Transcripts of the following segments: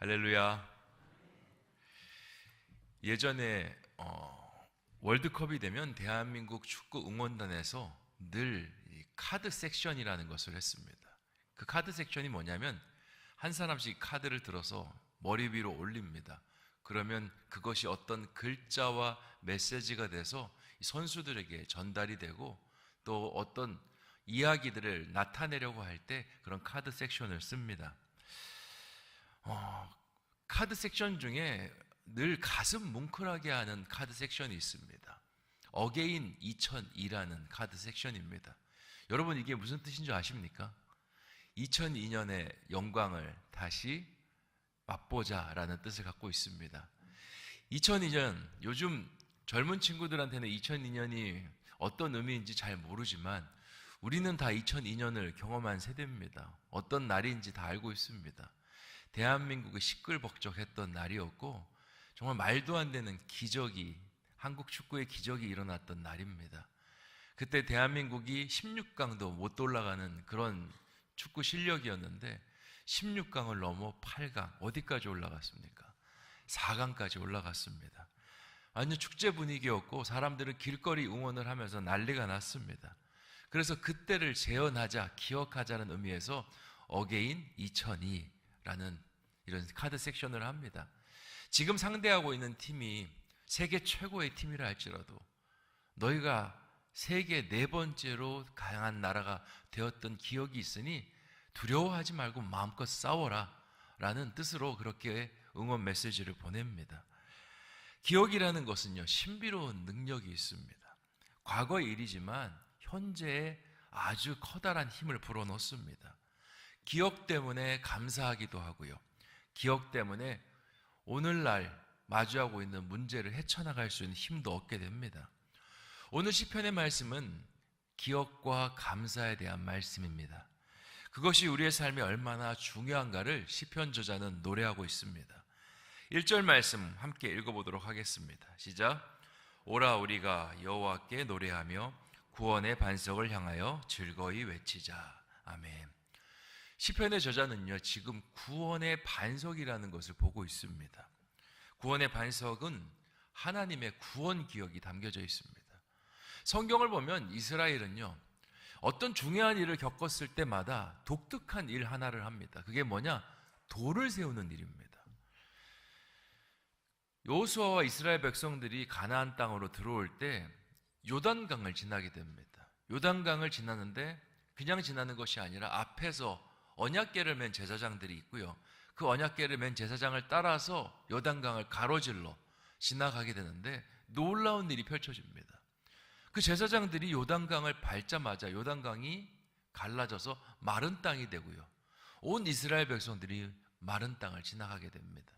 할렐루야. 예전에 어, 월드컵이 되면 대한민국 축구 응원단에서 늘 카드 섹션이라는 것을 했습니다. 그 카드 섹션이 뭐냐면 한 사람씩 카드를 들어서 머리 위로 올립니다. 그러면 그것이 어떤 글자와 메시지가 돼서 선수들에게 전달이 되고 또 어떤 이야기들을 나타내려고 할 때 그런 카드 섹션을 씁니다. 어, 카드 섹션 중에 늘 가슴 뭉클하게 하는 카드 섹션이 있습니다. 어게인 2002라는 카드 섹션입니다. 여러분 이게 무슨 뜻인지 아십니까? 2002년의 영광을 다시 맛보자라는 뜻을 갖고 있습니다. 2002년 요즘 젊은 친구들한테는 2002년이 어떤 의미인지 잘 모르지만 우리는 다 2002년을 경험한 세대입니다. 어떤 날인지 다 알고 있습니다. 대한민국이 시끌벅적했던 날이었고 정말 말도 안 되는 기적이 한국 축구의 기적이 일어났던 날입니다. 그때 대한민국이 16강도 못 올라가는 그런 축구 실력이었는데 16강을 넘어 8강 어디까지 올라갔습니까? 4강까지 올라갔습니다. 완전 축제 분위기였고 사람들은 길거리 응원을 하면서 난리가 났습니다. 그래서 그때를 재현하자, 기억하자는 의미에서 어게인 2002라는 이런 카드 섹션을 합니다. 지금 상대하고 있는 팀이 세계 최고의 팀이라 할지라도 너희가 세계 네 번째로 강한 나라가 되었던 기억이 있으니 두려워하지 말고 마음껏 싸워라 라는 뜻으로 그렇게 응원 메시지를 보냅니다. 기억이라는 것은요, 신비로운 능력이 있습니다. 과거의 일이지만 현재에 아주 커다란 힘을 불어넣습니다. 기억 때문에 감사하기도 하고요. 기억 때문에 오늘날 마주하고 있는 문제를 헤쳐나갈 수 있는 힘도 얻게 됩니다. 오늘 시편의 말씀은 기억과 감사에 대한 말씀입니다. 그것이 우리의 삶에 얼마나 중요한가를 시편 저자는 노래하고 있습니다. 1절 말씀 함께 읽어보도록 하겠습니다. 시작. 오라 우리가 여호와께 노래하며 구원의 반석을 향하여 즐거이 외치자. 아멘. 시편의 저자는요, 지금 구원의 반석이라는 것을 보고 있습니다. 구원의 반석은 하나님의 구원 기억이 담겨져 있습니다. 성경을 보면 이스라엘은요, 어떤 중요한 일을 겪었을 때마다 독특한 일 하나를 합니다. 그게 뭐냐? 돌을 세우는 일입니다. 요수아와 이스라엘 백성들이 가나안 땅으로 들어올 때 요단강을 지나게 됩니다. 요단강을 지나는데 그냥 지나는 것이 아니라 앞에서 언약궤를 맨 제사장들이 있고요. 그 언약궤를 맨 제사장을 따라서 요단강을 가로질러 지나가게 되는데 놀라운 일이 펼쳐집니다. 그 제사장들이 요단강을 밟자마자 요단강이 갈라져서 마른 땅이 되고요. 온 이스라엘 백성들이 마른 땅을 지나가게 됩니다.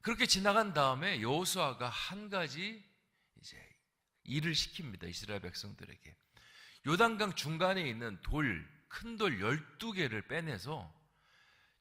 그렇게 지나간 다음에 여호수아가 한 가지 이제 일을 시킵니다. 이스라엘 백성들에게. 요단강 중간에 있는 돌, 큰 돌 12개를 빼내서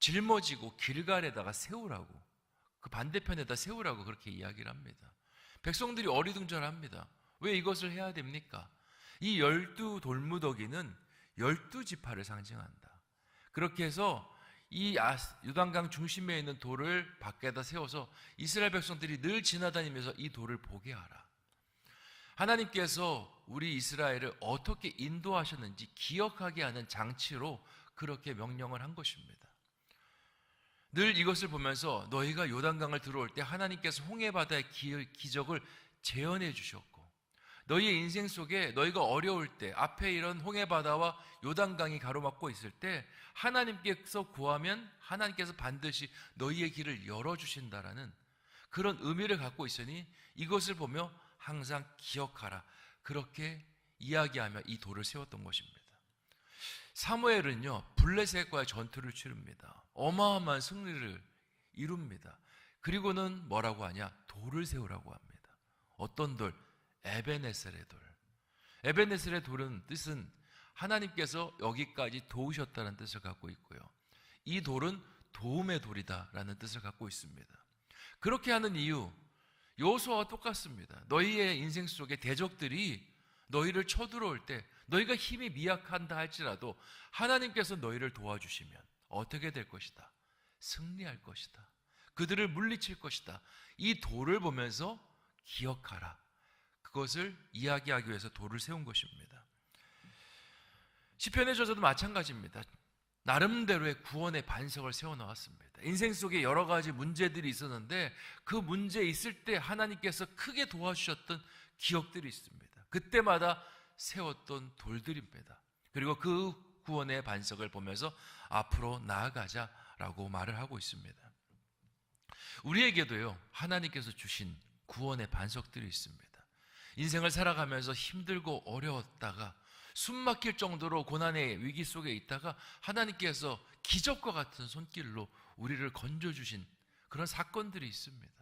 짊어지고 길갈에다가 세우라고 그 반대편에다 세우라고 그렇게 이야기를 합니다. 백성들이 어리둥절합니다. 왜 이것을 해야 됩니까? 이 열두 돌무더기는 열두 지파를 상징한다. 그렇게 해서 이 유단강 중심에 있는 돌을 밖에다 세워서 이스라엘 백성들이 늘 지나다니면서 이 돌을 보게 하라. 하나님께서 우리 이스라엘을 어떻게 인도하셨는지 기억하게 하는 장치로 그렇게 명령을 한 것입니다. 늘 이것을 보면서 너희가 요단강을 들어올 때 하나님께서 홍해바다의 기적을 재현해 주셨고 너희의 인생 속에 너희가 어려울 때 앞에 이런 홍해바다와 요단강이 가로막고 있을 때 하나님께서 구하면 하나님께서 반드시 너희의 길을 열어주신다라는 그런 의미를 갖고 있으니 이것을 보며 항상 기억하라 그렇게 이야기하며 이 돌을 세웠던 것입니다. 사무엘은요 블레셋과의 전투를 치릅니다. 어마어마한 승리를 이룹니다. 그리고는 뭐라고 하냐 돌을 세우라고 합니다. 어떤 돌? 에베네셀의 돌. 에베네셀의 돌은 뜻은 하나님께서 여기까지 도우셨다는 뜻을 갖고 있고요. 이 돌은 도움의 돌이다라는 뜻을 갖고 있습니다. 그렇게 하는 이유 요소와 똑같습니다. 너희의 인생 속에 대적들이 너희를 쳐들어올 때 너희가 힘이 미약한다 할지라도 하나님께서 너희를 도와주시면 어떻게 될 것이다? 승리할 것이다. 그들을 물리칠 것이다. 이 돌을 보면서 기억하라. 그것을 이야기하기 위해서 돌을 세운 것입니다. 시편의 저자도 마찬가지입니다. 나름대로의 구원의 반석을 세워 나왔습니다. 인생 속에 여러 가지 문제들이 있었는데 그 문제 있을 때 하나님께서 크게 도와주셨던 기억들이 있습니다. 그때마다 세웠던 돌들입니다. 그리고 그 구원의 반석을 보면서 앞으로 나아가자라고 말을 하고 있습니다. 우리에게도요, 하나님께서 주신 구원의 반석들이 있습니다. 인생을 살아가면서 힘들고 어려웠다가 숨 막힐 정도로 고난의 위기 속에 있다가 하나님께서 기적과 같은 손길로 우리를 건져주신 그런 사건들이 있습니다.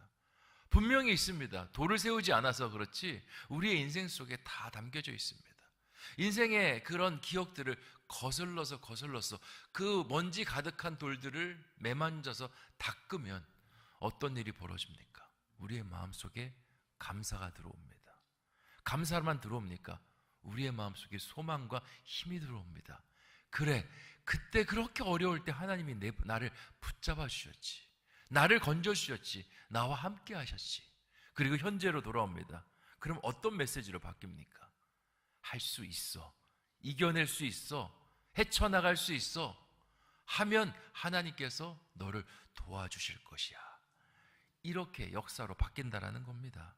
분명히 있습니다. 돌을 세우지 않아서 그렇지 우리의 인생 속에 다 담겨져 있습니다. 인생의 그런 기억들을 거슬러서 거슬러서 그 먼지 가득한 돌들을 매만져서 닦으면 어떤 일이 벌어집니까? 우리의 마음 속에 감사가 들어옵니다. 감사만 들어옵니까? 우리의 마음 속에 소망과 힘이 들어옵니다. 그래, 그때 그렇게 어려울 때 하나님이 내, 나를 붙잡아 주셨지. 나를 건져 주셨지. 나와 함께 하셨지. 그리고 현재로 돌아옵니다. 그럼 어떤 메시지로 바뀝니까? 할 수 있어. 이겨낼 수 있어. 헤쳐나갈 수 있어. 하면 하나님께서 너를 도와주실 것이야. 이렇게 역사로 바뀐다라는 겁니다.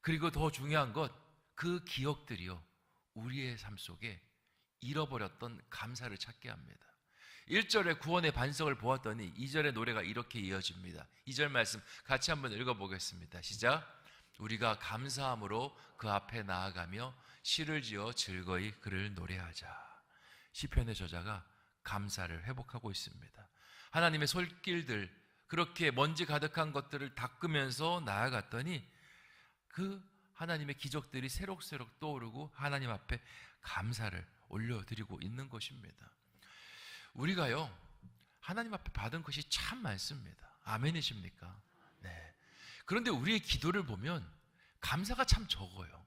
그리고 더 중요한 것, 그 기억들이요. 우리의 삶 속에 잃어버렸던 감사를 찾게 합니다. 1절에 구원의 반석을 보았더니 2절의 노래가 이렇게 이어집니다. 2절 말씀 같이 한번 읽어보겠습니다. 시작. 우리가 감사함으로 그 앞에 나아가며 시를 지어 즐거이 그를 노래하자. 시편의 저자가 감사를 회복하고 있습니다. 하나님의 솔길들 그렇게 먼지 가득한 것들을 닦으면서 나아갔더니 그 하나님의 기적들이 새록새록 떠오르고 하나님 앞에 감사를 올려드리고 있는 것입니다. 우리가요, 하나님 앞에 받은 것이 참 많습니다. 아멘이십니까? 네. 그런데 우리의 기도를 보면 감사가 참 적어요.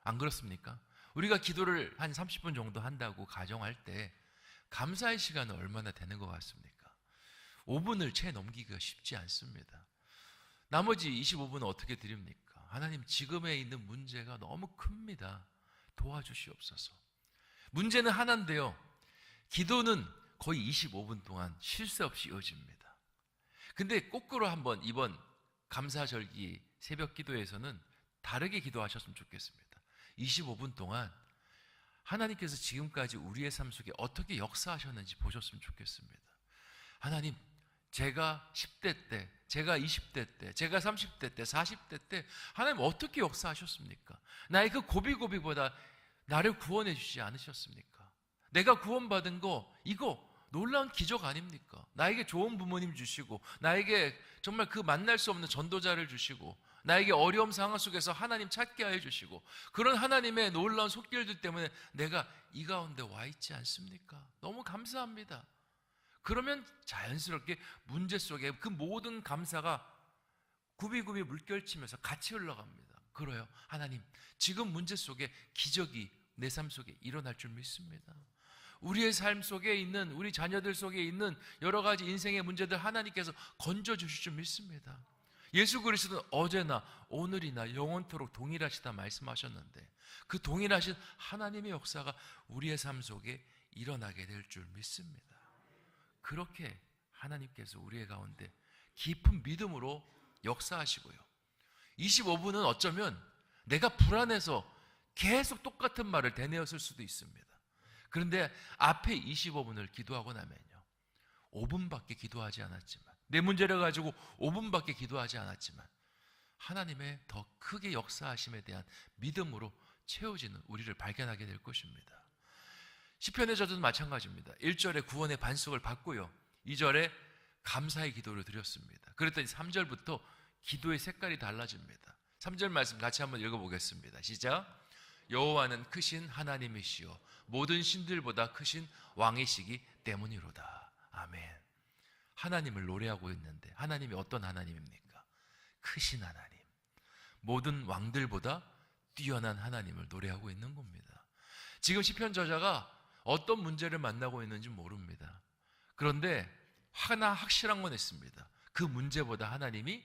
안 그렇습니까? 우리가 기도를 한 30분 정도 한다고 가정할 때 감사의 시간은 얼마나 되는 것 같습니까? 5분을 채 넘기기가 쉽지 않습니다. 나머지 25분은 어떻게 드립니까? 하나님 지금에 있는 문제가 너무 큽니다. 도와주시옵소서. 문제는 하나인데요. 기도는 거의 25분 동안 쉴 새 없이 이어집니다. 근데 거꾸로 한번 이번 감사절기 새벽 기도에서는 다르게 기도하셨으면 좋겠습니다. 25분 동안 하나님께서 지금까지 우리의 삶 속에 어떻게 역사하셨는지 보셨으면 좋겠습니다. 하나님, 제가 10대 때, 제가 20대 때, 제가 30대 때, 40대 때, 하나님 어떻게 역사하셨습니까? 나의 그 고비고비보다 나를 구원해 주지 않으셨습니까? 내가 구원받은 거, 이거 놀라운 기적 아닙니까? 나에게 좋은 부모님 주시고, 나에게 정말 그 만날 수 없는 전도자를 주시고, 나에게 어려움 상황 속에서 하나님 찾게 하여 주시고 그런 하나님의 놀라운 속길들 때문에 내가 이 가운데 와 있지 않습니까? 너무 감사합니다. 그러면 자연스럽게 문제 속에 그 모든 감사가 구비구비 물결치면서 같이 흘러갑니다. 그래요. 하나님, 지금 문제 속에 기적이 내 삶 속에 일어날 줄 믿습니다. 우리의 삶 속에 있는 우리 자녀들 속에 있는 여러 가지 인생의 문제들 하나님께서 건져 주실 줄 믿습니다. 예수 그리스도는 어제나 오늘이나 영원토록 동일하시다 말씀하셨는데 그 동일하신 하나님의 역사가 우리의 삶 속에 일어나게 될 줄 믿습니다. 그렇게 하나님께서 우리의 가운데 깊은 믿음으로 역사하시고요. 25분은 어쩌면 내가 불안해서 계속 똑같은 말을 되뇌었을 수도 있습니다. 그런데 앞에 25분을 기도하고 나면요. 5분밖에 기도하지 않았지만 내 문제를 가지고 5분밖에 기도하지 않았지만 하나님의 더 크게 역사하심에 대한 믿음으로 채워지는 우리를 발견하게 될 것입니다. 시편의 저도 마찬가지입니다. 1절에 구원의 반석을 받고요. 2절에 감사의 기도를 드렸습니다. 그랬더니 3절부터 기도의 색깔이 달라집니다. 3절 말씀 같이 한번 읽어보겠습니다. 시작. 여호와는 크신 하나님이시요 모든 신들보다 크신 왕이시기 때문이로다. 아멘. 하나님을 노래하고 있는데 하나님이 어떤 하나님입니까? 크신 하나님. 모든 왕들보다 뛰어난 하나님을 노래하고 있는 겁니다. 지금 시편 저자가 어떤 문제를 만나고 있는지 모릅니다. 그런데 하나 확실한 건 있습니다. 그 문제보다 하나님이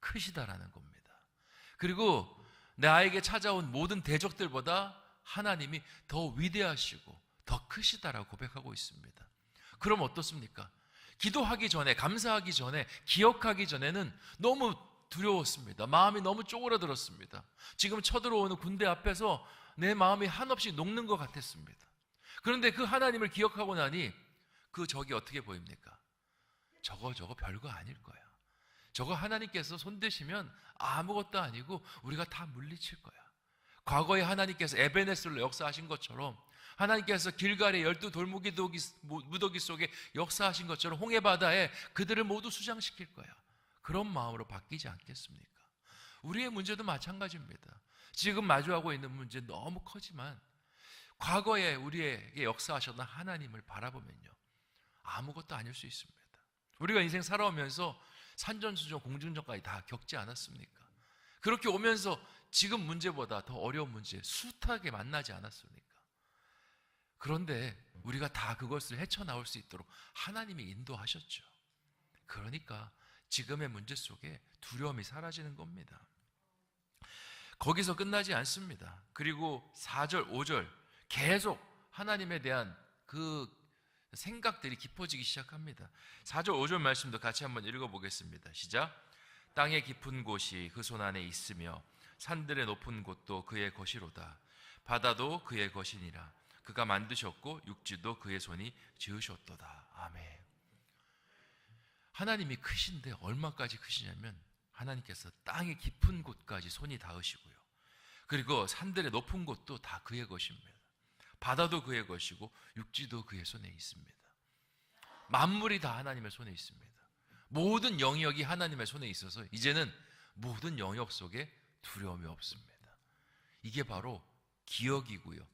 크시다라는 겁니다. 그리고 나에게 찾아온 모든 대적들보다 하나님이 더 위대하시고 더 크시다라고 고백하고 있습니다. 그럼 어떻습니까? 기도하기 전에, 감사하기 전에, 기억하기 전에는 너무 두려웠습니다. 마음이 너무 쪼그라들었습니다. 지금 쳐들어오는 군대 앞에서 내 마음이 한없이 녹는 것 같았습니다. 그런데 그 하나님을 기억하고 나니 그 적이 어떻게 보입니까? 저거 저거 별거 아닐 거야. 저거 하나님께서 손대시면 아무것도 아니고 우리가 다 물리칠 거야. 과거에 하나님께서 에베네스로 역사하신 것처럼 하나님께서 길갈의 열두 돌무기 무더기 속에 역사하신 것처럼 홍해 바다에 그들을 모두 수장시킬 거야. 그런 마음으로 바뀌지 않겠습니까? 우리의 문제도 마찬가지입니다. 지금 마주하고 있는 문제 너무 커지만 과거에 우리에게 역사하셨던 하나님을 바라보면요. 아무것도 아닐 수 있습니다. 우리가 인생 살아오면서 산전수전 공중전까지 다 겪지 않았습니까? 그렇게 오면서 지금 문제보다 더 어려운 문제 숱하게 만나지 않았습니까? 그런데 우리가 다 그것을 헤쳐나올 수 있도록 하나님이 인도하셨죠. 그러니까 지금의 문제 속에 두려움이 사라지는 겁니다. 거기서 끝나지 않습니다. 그리고 4절, 5절 계속 하나님에 대한 그 생각들이 깊어지기 시작합니다. 4절, 5절 말씀도 같이 한번 읽어보겠습니다. 시작. 땅의 깊은 곳이 그 손 안에 있으며 산들의 높은 곳도 그의 것이로다. 바다도 그의 것이니라. 그가 만드셨고 육지도 그의 손이 지으셨도다. 아멘. 하나님이 크신데 얼마까지 크시냐면 하나님께서 땅의 깊은 곳까지 손이 닿으시고요. 그리고 산들의 높은 곳도 다 그의 것입니다. 바다도 그의 것이고 육지도 그의 손에 있습니다. 만물이 다 하나님의 손에 있습니다. 모든 영역이 하나님의 손에 있어서 이제는 모든 영역 속에 두려움이 없습니다. 이게 바로 기억이고요.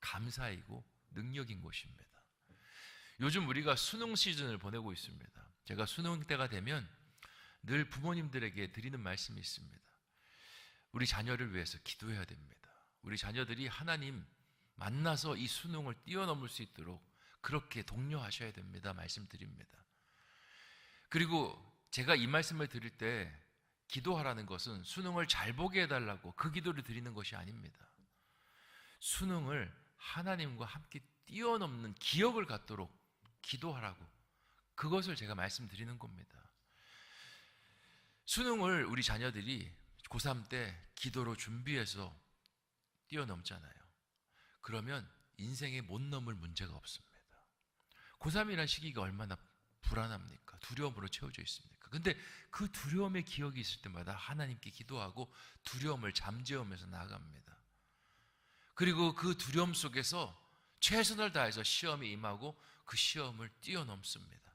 감사이고 능력인 것입니다. 요즘 우리가 수능 시즌을 보내고 있습니다. 제가 수능 때가 되면 늘 부모님들에게 드리는 말씀이 있습니다. 우리 자녀를 위해서 기도해야 됩니다. 우리 자녀들이 하나님 만나서 이 수능을 뛰어넘을 수 있도록 그렇게 독려하셔야 됩니다. 말씀드립니다. 그리고 제가 이 말씀을 드릴 때 기도하라는 것은 수능을 잘 보게 해달라고 그 기도를 드리는 것이 아닙니다. 수능을 하나님과 함께 뛰어넘는 기억을 갖도록 기도하라고 그것을 제가 말씀드리는 겁니다. 수능을 우리 자녀들이 고3 때 기도로 준비해서 뛰어넘잖아요. 그러면 인생에 못 넘을 문제가 없습니다. 고3이라는 시기가 얼마나 불안합니까? 두려움으로 채워져 있습니까? 근데 그 두려움의 기억이 있을 때마다 하나님께 기도하고 두려움을 잠재우면서 나아갑니다. 그리고 그 두려움 속에서 최선을 다해서 시험에 임하고 그 시험을 뛰어넘습니다.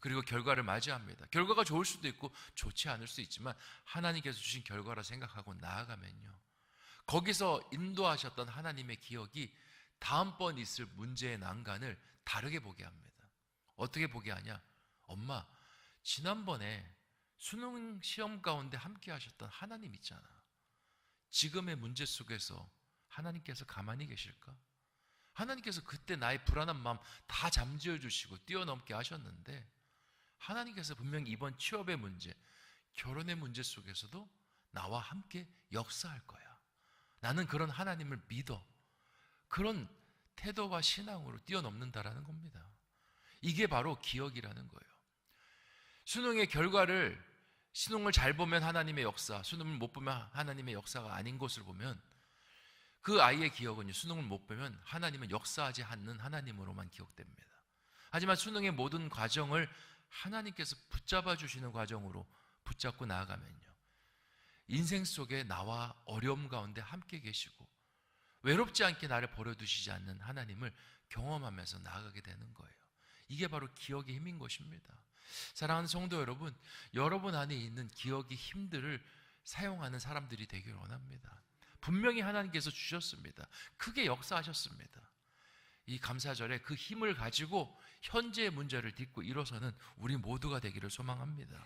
그리고 결과를 맞이합니다. 결과가 좋을 수도 있고 좋지 않을 수 있지만 하나님께서 주신 결과라 생각하고 나아가면요. 거기서 인도하셨던 하나님의 기억이 다음번 있을 문제의 난간을 다르게 보게 합니다. 어떻게 보게 하냐? 엄마, 지난번에 수능 시험 가운데 함께 하셨던 하나님 있잖아. 지금의 문제 속에서 하나님께서 가만히 계실까? 하나님께서 그때 나의 불안한 마음 다 잠재워 주시고 뛰어넘게 하셨는데 하나님께서 분명히 이번 취업의 문제, 결혼의 문제 속에서도 나와 함께 역사할 거야. 나는 그런 하나님을 믿어. 그런 태도와 신앙으로 뛰어넘는다라는 겁니다. 이게 바로 기억이라는 거예요. 수능의 결과를 수능을 잘 보면 하나님의 역사, 수능을 못 보면 하나님의 역사가 아닌 것을 보면 그 아이의 기억은 수능을 못 보면 하나님은 역사하지 않는 하나님으로만 기억됩니다. 하지만 수능의 모든 과정을 하나님께서 붙잡아 주시는 과정으로 붙잡고 나아가면요. 인생 속에 나와 어려움 가운데 함께 계시고 외롭지 않게 나를 버려두시지 않는 하나님을 경험하면서 나아가게 되는 거예요. 이게 바로 기억의 힘인 것입니다. 사랑하는 성도 여러분, 여러분 안에 있는 기억의 힘들을 사용하는 사람들이 되길 원합니다. 분명히 하나님께서 주셨습니다. 크게 역사하셨습니다. 이 감사절에 그 힘을 가지고 현재의 문제를 딛고 일어서는 우리 모두가 되기를 소망합니다.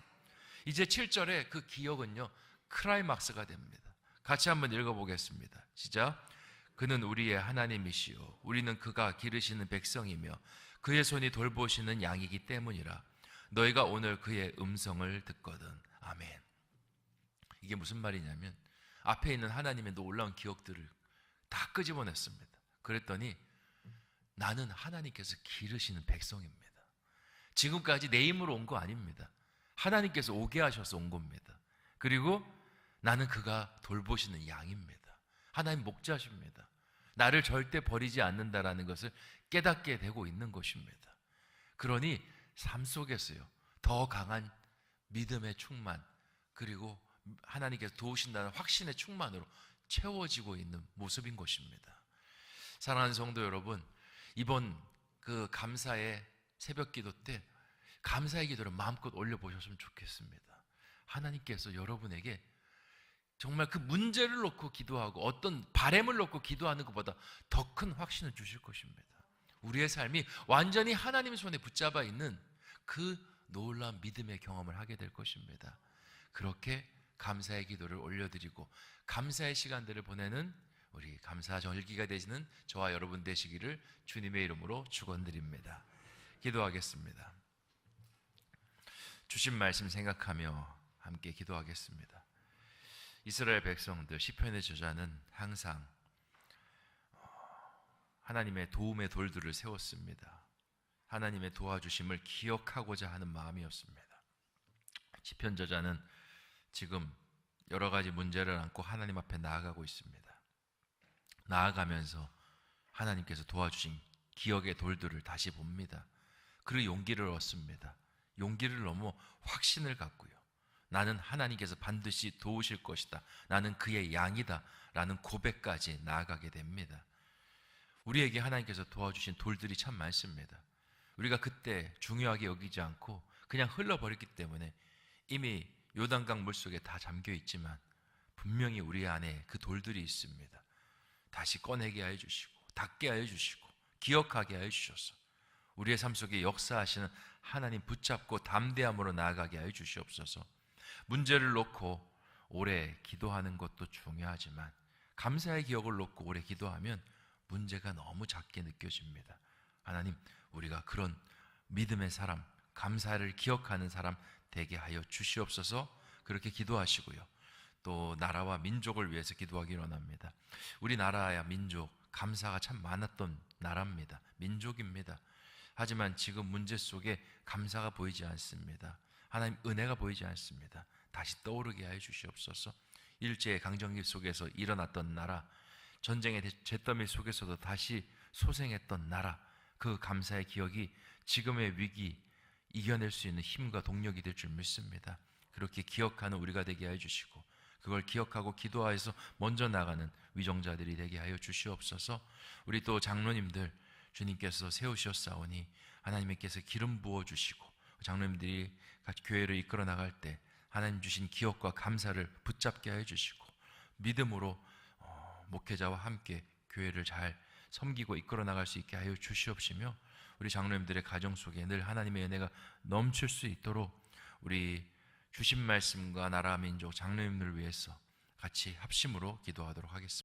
이제 7절에 그 기억은요, 크라이막스가 됩니다. 같이 한번 읽어보겠습니다. 시작. 그는 우리의 하나님이시요. 우리는 그가 기르시는 백성이며 그의 손이 돌보시는 양이기 때문이라. 너희가 오늘 그의 음성을 듣거든. 아멘. 이게 무슨 말이냐면 앞에 있는 하나님의 놀라운 기억들을 다 끄집어냈습니다. 그랬더니 나는 하나님께서 기르시는 백성입니다. 지금까지 내 힘으로 온 거 아닙니다. 하나님께서 오게 하셔서 온 겁니다. 그리고 나는 그가 돌보시는 양입니다. 하나님 목자십니다. 나를 절대 버리지 않는다라는 것을 깨닫게 되고 있는 것입니다. 그러니 삶 속에서요. 더 강한 믿음의 충만 그리고 하나님께서 도우신다는 확신의 충만으로 채워지고 있는 모습인 것입니다. 사랑하는 성도 여러분, 이번 그 감사의 새벽 기도 때 감사의 기도를 마음껏 올려 보셨으면 좋겠습니다. 하나님께서 여러분에게 정말 그 문제를 놓고 기도하고 어떤 바램을 놓고 기도하는 것보다 더 큰 확신을 주실 것입니다. 우리의 삶이 완전히 하나님 손에 붙잡아 있는 그 놀라운 믿음의 경험을 하게 될 것입니다. 그렇게 감사의 기도를 올려드리고 감사의 시간들을 보내는 우리 감사 절기가 되시는 저와 여러분 되시기를 주님의 이름으로 축원드립니다. 기도하겠습니다. 주신 말씀 생각하며 함께 기도하겠습니다. 이스라엘 백성들 시편의 저자는 항상 하나님의 도움의 돌들을 세웠습니다. 하나님의 도와주심을 기억하고자 하는 마음이었습니다. 시편 저자는 지금 여러 가지 문제를 안고 하나님 앞에 나아가고 있습니다. 나아가면서 하나님께서 도와주신 기억의 돌들을 다시 봅니다. 그리고 용기를 얻습니다. 용기를 넘어 확신을 갖고요. 나는 하나님께서 반드시 도우실 것이다. 나는 그의 양이다. 라는 고백까지 나아가게 됩니다. 우리에게 하나님께서 도와주신 돌들이 참 많습니다. 우리가 그때 중요하게 여기지 않고 그냥 흘러버렸기 때문에 이미 요단강 물속에 다 잠겨 있지만 분명히 우리 안에 그 돌들이 있습니다. 다시 꺼내게 하여 주시고 닫게 하여 주시고 기억하게 하여 주셔서 우리의 삶 속에 역사하시는 하나님 붙잡고 담대함으로 나아가게 하여 주시옵소서. 문제를 놓고 오래 기도하는 것도 중요하지만 감사의 기억을 놓고 오래 기도하면 문제가 너무 작게 느껴집니다. 하나님, 우리가 그런 믿음의 사람, 감사를 기억하는 사람 되게 하여 주시옵소서. 그렇게 기도하시고요. 또 나라와 민족을 위해서 기도하기 원합니다. 우리나라야 민족 감사가 참 많았던 나라입니다. 민족입니다. 하지만 지금 문제 속에 감사가 보이지 않습니다. 하나님 은혜가 보이지 않습니다. 다시 떠오르게 하여 주시옵소서. 일제 강점기 속에서 일어났던 나라, 전쟁의 잿더미 속에서도 다시 소생했던 나라, 그 감사의 기억이 지금의 위기 이겨낼 수 있는 힘과 동력이 될 줄 믿습니다. 그렇게 기억하는 우리가 되게 하여 주시고 그걸 기억하고 기도하여서 먼저 나가는 위정자들이 되게 하여 주시옵소서. 우리 또 장로님들 주님께서 세우셨사오니 하나님께서 기름 부어 주시고 장로님들이 같이 교회를 이끌어 나갈 때 하나님 주신 기억과 감사를 붙잡게 해 주시고 믿음으로 어, 목회자와 함께 교회를 잘 섬기고 이끌어 나갈 수 있게 하여 주시옵시며 우리 장로님들의 가정 속에 늘 하나님의 은혜가 넘칠 수 있도록 우리 주신 말씀과 나라 민족 장로님들을 위해서 같이 합심으로 기도하도록 하겠습니다.